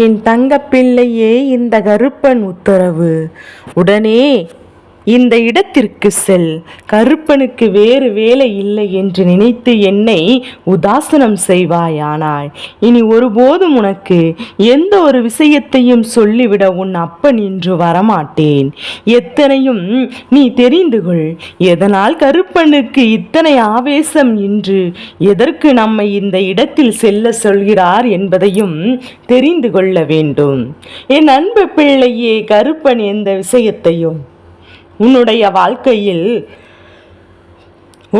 என் தங்கப்பிள்ளையே இந்த கருப்பன் உத்தரவு. உடனே இந்த இடத்திற்கு செல். கருப்பனுக்கு வேறு வேலை இல்லை என்று நினைத்து என்னை உதாசனம் செய்வாயானாள் இனி ஒருபோதும் உனக்கு எந்த ஒரு விஷயத்தையும் சொல்லிவிட உன் அப்பன் இன்று வரமாட்டேன். எத்தனையும் நீ தெரிந்து கொள். எதனால் கருப்பனுக்கு இத்தனை ஆவேசம் இன்று? எதற்கு நம்மை இந்த இடத்தில் செல்ல சொல்கிறார் என்பதையும் தெரிந்து கொள்ள வேண்டும். என் அன்பு பிள்ளையே கருப்பன் எந்த விஷயத்தையும் உன்னுடைய வாழ்க்கையில்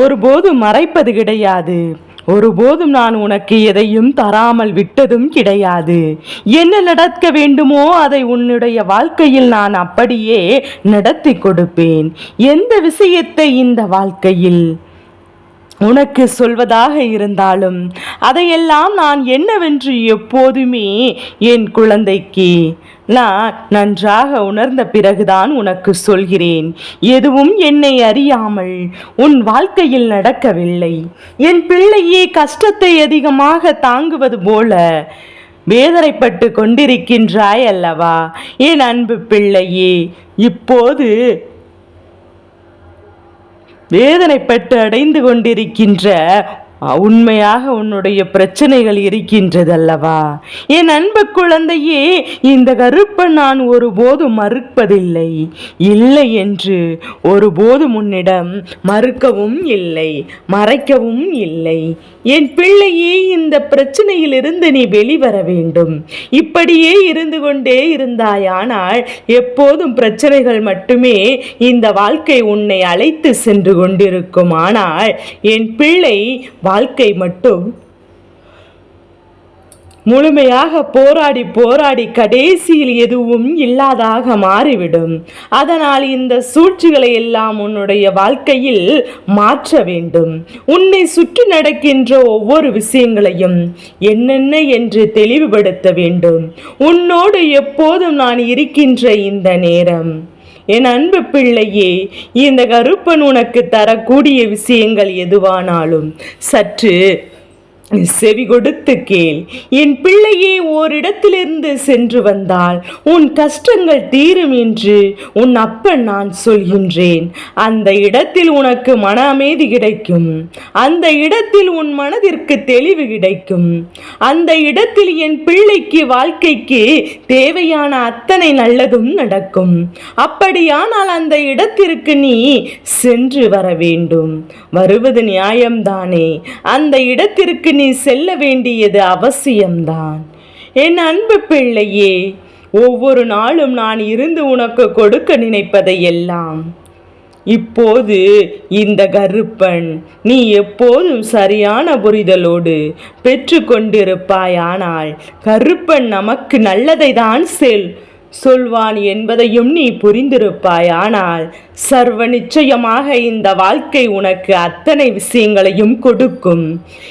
ஒருபோதும் மறைப்பது கிடையாது. ஒருபோதும் நான் உனக்கு எதையும் தராமல் விட்டதும் கிடையாது. என்ன நடக்க வேண்டுமோ அதை உன்னுடைய வாழ்க்கையில் நான் அப்படியே நடத்தி கொடுப்பேன். எந்த விஷயத்தை இந்த வாழ்க்கையில் உனக்கு சொல்வதாக இருந்தாலும் அதையெல்லாம் நான் என்னவென்று எப்போதுமே என் குழந்தைக்கு நான் நன்றாக உணர்ந்த பிறகுதான் உனக்கு சொல்கிறேன். எதுவும் என்னை அறியாமல் உன் வாழ்க்கையில் நடக்கவில்லை. என் பிள்ளையே கஷ்டத்தை அதிகமாக தாங்குவது போல வேதனைப்பட்டு கொண்டிருக்கின்றாய் அல்லவா? என் அன்பு பிள்ளையே இப்போது வேதனைப்பட்டு அடைந்து கொண்டிருக்கின்ற உண்மையாக உன்னுடைய பிரச்சனைகள் இருக்கின்றதல்லவா? என் அன்பு குழந்தையே இந்த கருப்பை நான் ஒருபோதும் மறுப்பதில்லை. இல்லை என்று ஒருபோதும் உன்னிடம் மறுக்கவும் இல்லை மறைக்கவும் இல்லை. என் பிள்ளையே இந்த பிரச்சனையிலிருந்து நீ வெளிவர வேண்டும். இப்படியே இருந்து கொண்டே இருந்தாயானால் எப்போதும் பிரச்சனைகள் மட்டுமே இந்த வாழ்க்கை உன்னை அழைத்து சென்று கொண்டிருக்கும். ஆனால் என் பிள்ளை வாழ்க்கை மட்டும் முழுமையாக போராடி போராடி கடைசியில் எதுவும் இல்லாதாக மாறிவிடும். அதனால் இந்த சூழ்ச்சிகளை எல்லாம் உன்னுடைய வாழ்க்கையில் மாற்ற வேண்டும். உன்னை சுற்றி நடக்கின்ற ஒவ்வொரு விஷயங்களையும் என்னென்ன என்று தெளிவுபடுத்த வேண்டும். உன்னோடு எப்போதும் நான் இருக்கின்ற இந்த நேரம். என் அன்பு பிள்ளையே இந்த கருப்பன் உனக்கு தரக்கூடிய விஷயங்கள் எதுவானாலும் சற்று செவி கொடுத்து கேள். என் பிள்ளையே ஓரிடத்திலிருந்து சென்று வந்தால் உன் கஷ்டங்கள் தீரும் என்று உன் அப்பன் நான் சொல்கின்றேன். அந்த இடத்தில் உனக்கு மன அமைதி கிடைக்கும். அந்த இடத்தில் உன் மனதிற்கு தெளிவு கிடைக்கும். அந்த இடத்தில் என் பிள்ளைக்கு வாழ்க்கைக்கு தேவையான அத்தனை நல்லதும் நடக்கும். அப்படியானால் அந்த இடத்திற்கு நீ சென்று வர வேண்டும். வருவது நியாயம்தானே. அந்த இடத்திற்கு நீ செல்ல வேண்டியது அவசியம்தான். என் அன்பு பிள்ளையே ஒவ்வொரு நாளும் நான் இருந்து உனக்கு கொடுக்க நினைப்பதை எல்லாம். இப்போது இந்த கருப்பன் நீ எப்போதும் சரியான புரிதலோடு பெற்று கொண்டிருப்பாயானால் கருப்பன் நமக்கு நல்லதை தான் செல். சொல்வான் என்பதையும் நீ புரிந்திருப்பாய் ஆனால் சர்வ நிச்சயமாக இந்த வாழ்க்கை உனக்கு அத்தனை விஷயங்களையும் கொடுக்கும்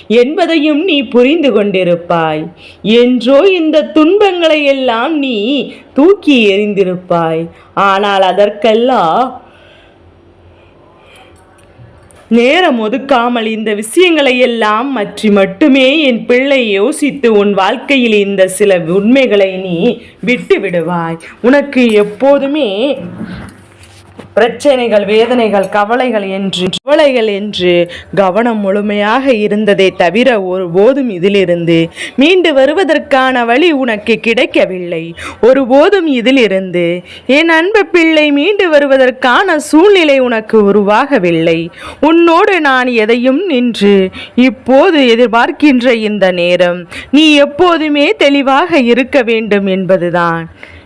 என்பதையும் நீ புரிந்து கொண்டிருப்பாய். என்றோ இந்த துன்பங்களை எல்லாம் நீ தூக்கி எறிந்திருப்பாய். ஆனால் அதற்கெல்லாம் நேரம் ஒதுக்காமல் இந்த விஷயங்களை எல்லாம் பற்றி மட்டுமே என் பிள்ளை யோசித்து உன் வாழ்க்கையில் இந்த சில உண்மைகளை நீ விட்டு விடுவாய் உனக்கு எப்போதுமே பிரச்சனைகள் வேதனைகள் கவலைகள் என்று கவலைகள் என்று கவனம் முழுமையாக இருந்ததை தவிர ஒருபோதும் இதிலிருந்து மீண்டு வருவதற்கான வழி உனக்கு கிடைக்கவில்லை. ஒருபோதும் இதிலிருந்து என் அன்பு பிள்ளை மீண்டு வருவதற்கான சூழ்நிலை உனக்கு உருவாகவில்லை. உன்னோடு நான் எதையும் நின்று இப்போது எதிர்பார்க்கின்ற இந்த நேரம் நீ எப்போதுமே தெளிவாக இருக்க வேண்டும் என்பதுதான்.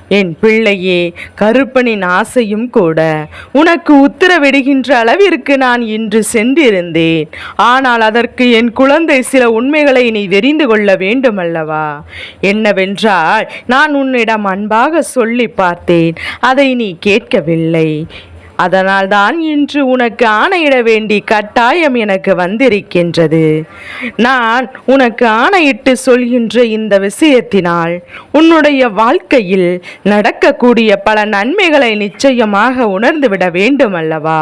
என் பிள்ளையே கருப்பனின் ஆசையும் கூட. உனக்கு உத்தரவிடுகின்ற அளவிற்கு நான் இன்று சென்றிருந்தேன். ஆனால் அதற்கு என் குழந்தை சில உண்மைகளை நீ தெரிந்து கொள்ள வேண்டுமல்லவா? என்னவென்றால் நான் உன்னிடம் அன்பாக சொல்லி பார்த்தேன். அதை நீ கேட்கவில்லை. அதனால்தான் இன்று உனக்கு ஆணையிட வேண்டி கட்டாயம் எனக்கு வந்திருக்கின்றது. நான் உனக்கு ஆணையிட்டு சொல்கின்ற இந்த விஷயத்தினால் உன்னுடைய வாழ்க்கையில் நடக்கக்கூடிய பல நன்மைகளை நிச்சயமாக உணர்ந்துவிட வேண்டும் அல்லவா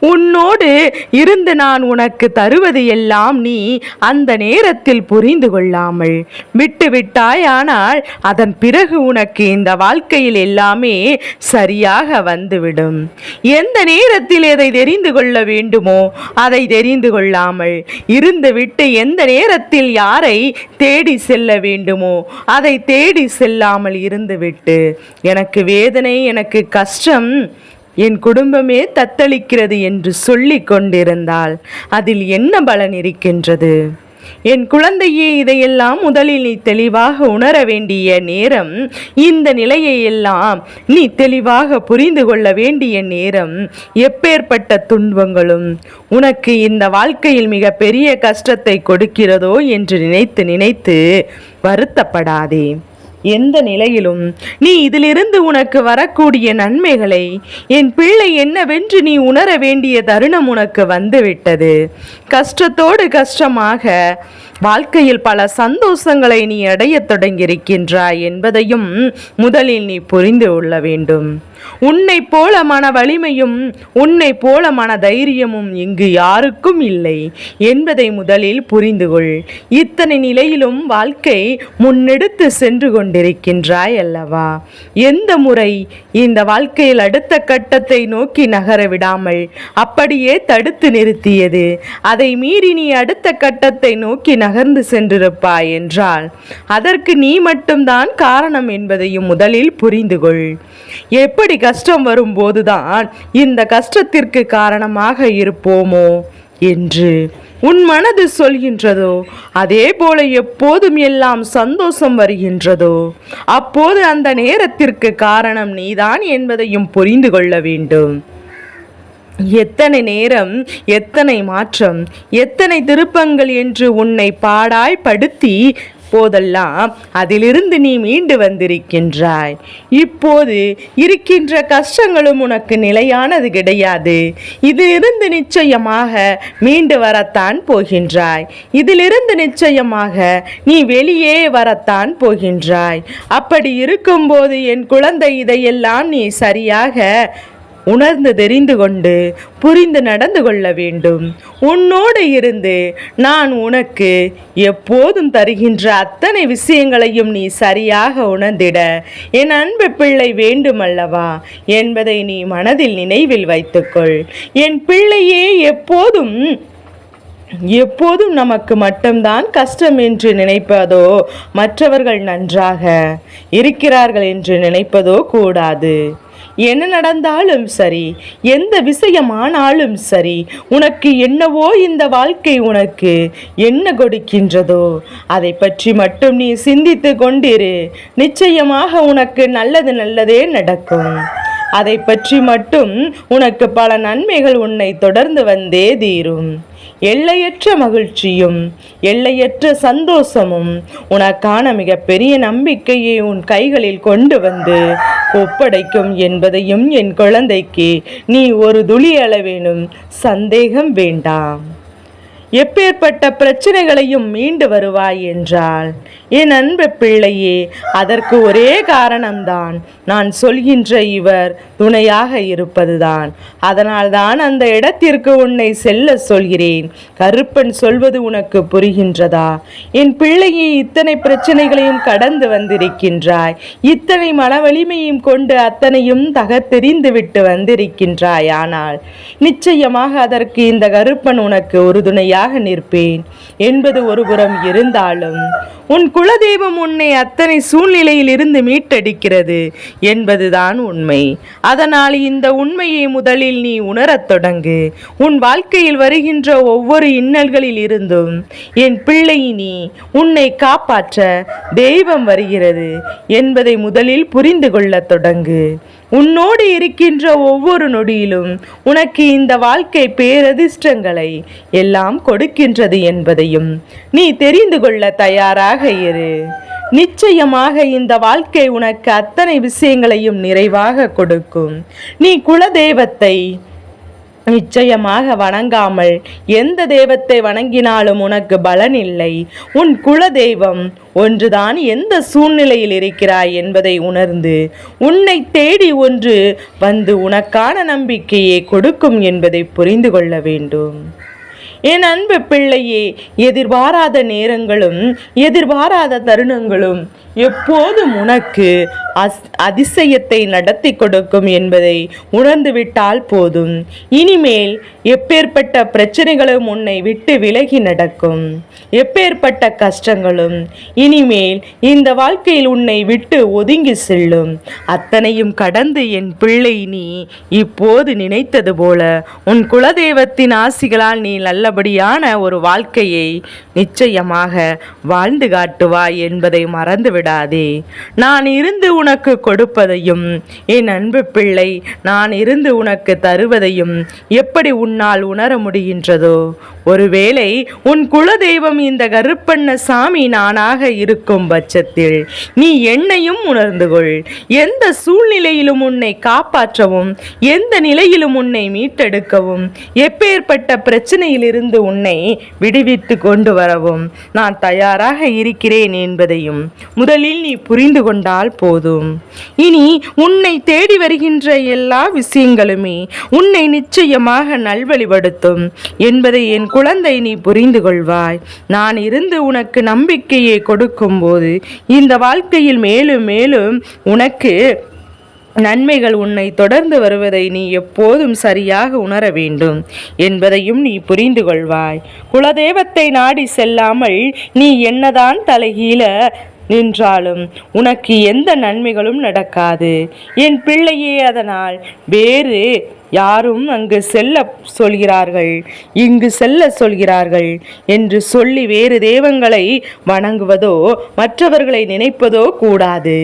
உன்னோடு இருந்து நான் உனக்கு தருவது எல்லாம் நீ அந்த நேரத்தில் புரிந்து கொள்ளாமல் விட்டுவிட்டாய் ஆனால் அதன் பிறகு உனக்கு இந்த வாழ்க்கையில் எல்லாமே சரியாக வந்துவிடும். எந்த நேரத்தில் எதை தெரிந்து கொள்ள வேண்டுமோ அதை தெரிந்து கொள்ளாமல் இருந்துவிட்டு எந்த நேரத்தில் யாரை தேடி செல்ல வேண்டுமோ அதை தேடி செல்லாமல் இருந்துவிட்டு எனக்கு வேதனை எனக்கு கஷ்டம் என் குடும்பமே தத்தளிக்கிறது என்று சொல்லி கொண்டிருந்தால் அதில் என்ன பலன் இருக்கின்றது? என் குழந்தையே இதையெல்லாம் முதலில் நீ தெளிவாக உணர வேண்டிய நேரம் இந்த நிலையை எல்லாம் நீ தெளிவாக புரிந்து கொள்ள வேண்டிய நேரம். எப்பேற்பட்ட துன்பங்களும் உனக்கு இந்த வாழ்க்கையில் மிக பெரிய கஷ்டத்தை கொடுக்கிறதோ என்று நினைத்து நினைத்து வருத்தப்படாதே. எந்த நிலையிலும் நீ இதிலிருந்து உனக்கு வரக்கூடிய நன்மைகளை என் பிள்ளை என்னவென்று நீ உணர வேண்டிய தருணம் உனக்கு வந்துவிட்டது. கஷ்டத்தோடு கஷ்டமாக வாழ்க்கையில் பல சந்தோஷங்களை நீ அடையத் தொடங்கியிருக்கின்றாய் என்பதையும் முதலில் நீ புரிந்து கொள்ள வேண்டும். உன்னை போல மன வலிமையும் உன்னை போல மன தைரியமும் இங்கு யாருக்கும் இல்லை என்பதை முதலில் புரிந்து கொள். இத்தனை நிலையிலும் வாழ்க்கை முன்னெடுத்து சென்று கொண்டிருக்கின்றாய் அல்லவா? எந்த முறை இந்த வாழ்க்கையில் அடுத்த கட்டத்தை நோக்கி நகர விடாமல் அப்படியே தடுத்து நிறுத்தியது? அதை மீறி நீ அடுத்த கட்டத்தை நோக்கி நகர்ந்து சென்றிருப்பாய் என்றால் அதற்கு நீ மட்டும்தான் காரணம் என்பதையும் முதலில் புரிந்து கொள். எப்படி கஷ்டம் வரும்போதுதான் இந்த கஷ்டத்திற்கு காரணமாக இருப்போமோ? என்று உன் மனது சொல்கின்றதோ? அதே போல எப்போதும் எல்லாம் சந்தோஷம் வருகின்றதோ? அப்போது அந்த நேரத்திற்கு காரணம் நீதான் என்பதையும் புரிந்து கொள்ள வேண்டும். எத்தனை நேரம் எத்தனை மாற்றம் எத்தனை திருப்பங்கள் என்று உன்னை பாடாய் படுத்தி போதெல்லாம் அதிலிருந்து நீ மீண்டு வந்திருக்கின்றாய். இப்போது இருக்கின்ற கஷ்டங்களும் உனக்கு நிலையானது கிடையாது. இதிலிருந்து நிச்சயமாக மீண்டு வரத்தான் போகின்றாய். இதிலிருந்து நிச்சயமாக நீ வெளியே வரத்தான் போகின்றாய். அப்படி இருக்கும்போது என் குழந்தை இதையெல்லாம் நீ சரியாக உணர்ந்து தெரிந்து கொண்டு புரிந்து நடந்து கொள்ள வேண்டும். உன்னோடு இருந்து நான் உனக்கு எப்போதும் தருகின்ற அத்தனை விஷயங்களையும் நீ சரியாக உணர்ந்திட. என் அன்பு பிள்ளை வேண்டுமல்லவா? என்பதை நீ மனதில் நினைவில் வைத்துக்கொள். என் பிள்ளையே எப்போதும் எப்போதும் நமக்கு மட்டும்தான் கஷ்டம் என்று நினைப்பதோ மற்றவர்கள் நன்றாக இருக்கிறார்கள் என்று நினைப்பதோ கூடாது. என்ன நடந்தாலும் சரி எந்த விஷயமானாலும் சரி உனக்கு என்னவோ இந்த வாழ்க்கை உனக்கு என்ன கொடுக்கின்றதோ அதை பற்றி மட்டும் நீ சிந்தித்து கொண்டிரு. நிச்சயமாக உனக்கு நல்லது நல்லதே நடக்கும். அதை பற்றி மட்டும் உனக்கு பல நன்மைகள் உன்னை தொடர்ந்து வந்தே தீரும். எல்லையற்ற மகிழ்ச்சியும் எல்லையற்ற சந்தோஷமும் உனக்கான மிகப்பெரிய நம்பிக்கையை உன் கைகளில் கொண்டு வந்து ஒப்படைக்கும் என்பதையும் என் குழந்தைக்கு நீ ஒரு துளி அளவேனும் சந்தேகம் வேண்டாம். எப்பேற்பட்ட பிரச்சனைகளையும் மீண்டு வருவாய் என்றால் என் அன்பு பிள்ளையே அதற்கு ஒரே காரணம்தான். நான் சொல்கின்ற இவர் துணையாக இருப்பதுதான். அதனால்தான் அந்த இடத்திற்கு உன்னை செல்ல சொல்கிறேன். கருப்பன் சொல்வது உனக்கு புரிகின்றதா? என் பிள்ளையே இத்தனை பிரச்சனைகளையும் கடந்து வந்திருக்கின்றாய். இத்தனை மன வலிமையும் கொண்டு அத்தனையும் தகத்தெறிந்து விட்டு வந்திருக்கின்றாய் ஆனால் நிச்சயமாக அதற்கு இந்த கருப்பன் உனக்கு உறுதுணையாக நிற்பேன். என்பது ஒருபுறம் இருந்தாலும் உன் குலதெய்வம் உன்னை அத்தனை சூழ்நிலையில் இருந்து மீட்டெடுக்கிறது என்பதுதான் உண்மை. அதனால் இந்த உண்மையை முதலில் நீ உணரத் தொடங்கு. உன் வாழ்க்கையில் வருகின்ற ஒவ்வொரு இன்னல்களில் இருந்தும் என் பிள்ளை நீ உன்னை காப்பாற்ற தெய்வம் வருகிறது என்பதை முதலில் புரிந்து கொள்ளத் தொடங்கு. உன்னோடு இருக்கின்ற ஒவ்வொரு நொடியிலும் உனக்கு இந்த வாழ்க்கை பேரதிர்ஷ்டங்களை எல்லாம் கொடுக்கின்றது என்பதையும் நீ தெரிந்து கொள்ள தயாராக இரு. நிச்சயமாக இந்த வாழ்க்கை உனக்கு அத்தனை விஷயங்களையும் நிறைவாக கொடுக்கும். நீ குலதெய்வத்தை நிச்சயமாக வணங்காமல் எந்த தெய்வத்தை வணங்கினாலும் உனக்கு பலன் இல்லை உன் குல தெய்வம் ஒன்றுதான் எந்த சூழ்நிலையில் இருக்கிறாய் என்பதை உணர்ந்து உன்னை தேடி ஒன்று வந்து உனக்கான நம்பிக்கையை கொடுக்கும் என்பதை புரிந்து கொள்ள வேண்டும். என் அன்பு பிள்ளையே எதிர்பாராத நேரங்களும் எதிர்பாராத தருணங்களும் எப்போதும் உனக்கு அஸ் அதிசயத்தை நடத்தி கொடுக்கும் என்பதை உணர்ந்துவிட்டால் போதும். இனிமேல் எப்பேற்பட்ட பிரச்சனைகளும் உன்னை விட்டு விலகி நடக்கும். எப்பேற்பட்ட கஷ்டங்களும் இனிமேல் இந்த வாழ்க்கையில் உன்னை விட்டு ஒதுங்கி செல்லும். அத்தனையும் கடந்து என் பிள்ளை நீ இப்போது நினைத்தது போல உன் குலதெய்வத்தின் ஆசிகளால் நீ நல்லபடியான ஒரு வாழ்க்கையை நிச்சயமாக வாழ்ந்து காட்டுவாய் என்பதை மறந்து விடாதே நான் இருந்து உனக்கு கொடுப்பதையும் என் அன்பு பிள்ளை நான் இருந்து உனக்கு தருவதையும் எப்படி உன்னால் உணர முடிகின்றதோ ஒருவேளை உன் குலதெய்வம் இந்த கருப்பண்ண சாமி நானாக இருக்கும் பட்சத்தில் நீ என்னையும் உணர்ந்து கொள். எந்த சூழ்நிலையிலும் உன்னை காப்பாற்றவும் எந்த நிலையிலும் உன்னை மீட்டெடுக்கவும் எப்பேற்பட்ட பிரச்சனையிலிருந்து உன்னை விடுவித்து கொண்டு வரவும் நான் தயாராக இருக்கிறேன் என்பதையும் முதலில் நீ புரிந்து கொண்டால் போதும். இனி உன்னை தேடி வருகின்ற எல்லா விஷயங்களுமே உன்னை நிச்சயமாக நல்வழிப்படுத்தும் என்பதை என் குழந்தை நீ புரிந்து கொள்வாய் நான் இருந்து உனக்கு நம்பிக்கையை கொடுக்கும்போது இந்த வாழ்க்கையில் மேலும் மேலும் உனக்கு நன்மைகள் உன்னை தொடர்ந்து வருவதை நீ எப்போதும் சரியாக உணர வேண்டும். என்பதையும் நீ புரிந்து கொள்வாய் குலதெய்வத்தை நாடி செல்லாமல் நீ என்னதான் தலைகீழ நின்றாலும் உனக்கு எந்த நன்மைகளும் நடக்காது. என் பிள்ளையே அதனால் வேறு யாரும் அங்கு செல்ல சொல்கிறார்கள் இங்கு செல்ல சொல்கிறார்கள் என்று சொல்லி வேறு தெய்வங்களை வணங்குவதோ மற்றவர்களை நினைப்பதோ கூடாது.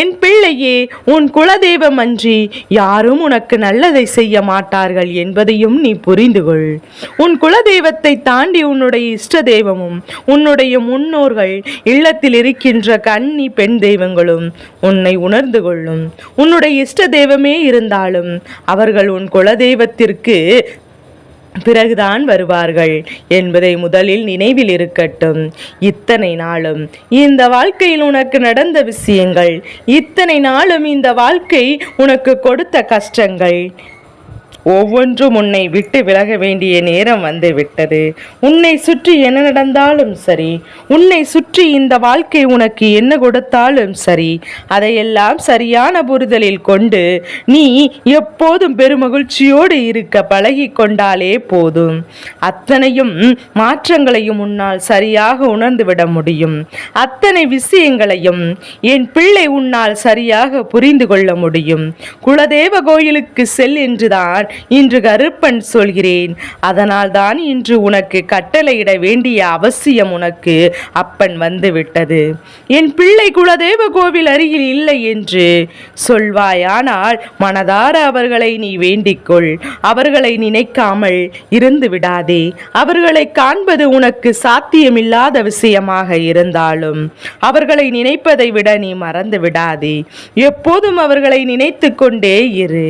என் பிள்ளையே உன் குலதெய்வம் அன்றி யாரும் உனக்கு நல்லதை செய்ய மாட்டார்கள் என்பதையும் நீ புரிந்து கொள் உன் குலதெய்வத்தை தாண்டி உன்னுடைய இஷ்ட தெய்வமும் உன்னுடைய முன்னோர்கள் இல்லத்தில் இருக்கின்ற கன்னி பெண் தெய்வங்களும் உன்னை உணர்ந்து கொள்ளும். உன்னுடைய இஷ்ட தெய்வமே இருந்தாலும் அவர்கள் உன் குலதெய்வத்திற்கு பிறகுதான் வருவார்கள் என்பதை முதலில் நினைவில் இருக்கட்டும். இத்தனை நாளும் இந்த வாழ்க்கையில் உனக்கு நடந்த விஷயங்கள் இத்தனை நாளும் இந்த வாழ்க்கை உனக்கு கொடுத்த கஷ்டங்கள். ஒவ்வொன்றும் உன்னை விட்டு விலக வேண்டிய நேரம் வந்து விட்டது. உன்னை சுற்றி என்ன நடந்தாலும் சரி உன்னை சுற்றி இந்த வாழ்க்கை உனக்கு என்ன கொடுத்தாலும் சரி அதையெல்லாம் சரியான புரிதலில் கொண்டு நீ எப்போதும் பெருமகிழ்ச்சியோடு இருக்க பழகி கொண்டாலே போதும். அத்தனையும் மாற்றங்களையும் உன்னால் சரியாக உணர்ந்துவிட முடியும். அத்தனை விஷயங்களையும் என் பிள்ளை உன்னால் சரியாக புரிந்து கொள்ள முடியும். குலதெய்வ கோயிலுக்கு செல் என்றுதான் இன்று கருப்பன் சொல்கிறேன் அதனால்தான் இன்று உனக்கு கட்டளையிட வேண்டிய அவசியம் உனக்கு. அப்பன் வந்துவிட்டது என் பிள்ளை குலதெய்வ கோவில் அருகில் இல்லை என்று. சொல்வாயானால் மனதார அவர்களை நீ வேண்டிக்கொள். அவர்களை நினைக்காமல் இருந்து விடாதே. அவர்களை காண்பது உனக்கு சாத்தியமில்லாத விஷயமாக இருந்தாலும் அவர்களை நினைப்பதை விட நீ மறந்து விடாதே. எப்போதும் அவர்களை நினைத்து கொண்டே இரு.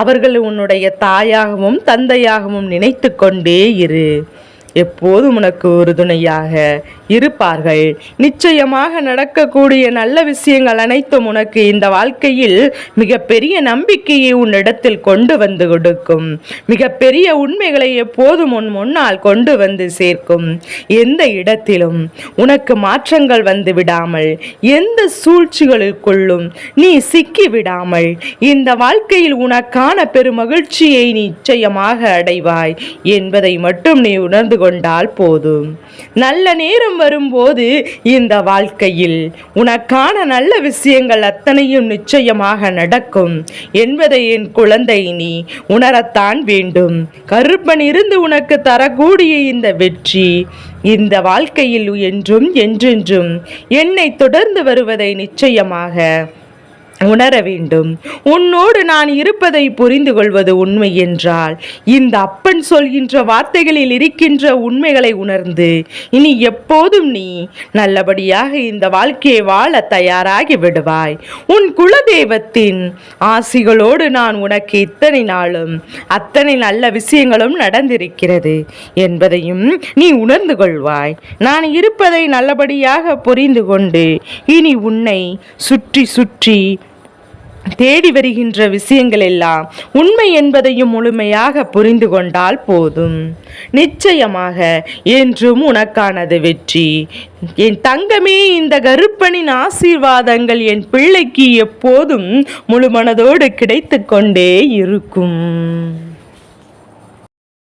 அவர்கள் உன்னுடைய தாயாகவும் தந்தையாகவும் நினைத்து கொண்டே இரு. எப்போதும் உனக்கு உறுதுணையாக இருப்பார்கள். நிச்சயமாக நடக்கக்கூடிய நல்ல விஷயங்கள் அனைத்தும் உனக்கு இந்த வாழ்க்கையில் மிகப்பெரிய நம்பிக்கையை உன்னிடத்தில் கொண்டு வந்து கொடுக்கும். மிகப்பெரிய உண்மைகளை எப்போதும் உன் முன்னால் கொண்டு வந்து சேர்க்கும். எந்த இடத்திலும் உனக்கு மாற்றங்கள் வந்து விடாமல் எந்த சூழ்ச்சிகளுக்குள்ளும் நீ சிக்கி விடாமல் இந்த வாழ்க்கையில் உனக்கான பெருமகிழ்ச்சியை நிச்சயமாக அடைவாய் என்பதை மட்டும் நீ உணர்ந்து கொள். கொண்டால் போதும். நல்ல நேரம் வரும்போது இந்த வாழ்க்கையில் உனக்கான நல்ல விஷயங்கள் அத்தனையும் நிச்சயமாக நடக்கும். என்பதை என் குழந்தை நீ உணரத்தான் வேண்டும். கருப்பன் இருந்து உனக்கு தரக்கூடிய இந்த வெற்றி இந்த வாழ்க்கையில் என்றும் என்றென்றும் என்னை தொடர்ந்து வருவதை நிச்சயமாக உணர வேண்டும். உன்னோடு நான் இருப்பதை புரிந்து கொள்வது உண்மை என்றால் இந்த அப்பன் சொல்கின்ற வார்த்தைகளில் இருக்கின்ற உண்மைகளை உணர்ந்து இனி எப்போதும் நீ நல்லபடியாக இந்த வாழ்க்கையை வாழ தயாராகி விடுவாய். உன் குலதெய்வத்தின் ஆசிகளோடு நான் உனக்கு இத்தனை நாளும் அத்தனை நல்ல விஷயங்களும் நடந்திருக்கிறது என்பதையும் நீ உணர்ந்து கொள்வாய். நான் இருப்பதை நல்லபடியாக புரிந்து கொண்டு இனி உன்னை சுற்றி சுற்றி தேடி வருகின்ற விஷயங்கள் எல்லாம் உண்மை என்பதையும் முழுமையாக புரிந்து கொண்டால் போதும். நிச்சயமாக என்றும் உனக்கானது வெற்றி. என் தங்கமே இந்த கருப்பனின் ஆசீர்வாதங்கள் என் பிள்ளைக்கு எப்போதும் முழு மனதோடு கிடைத்து கொண்டே இருக்கும்.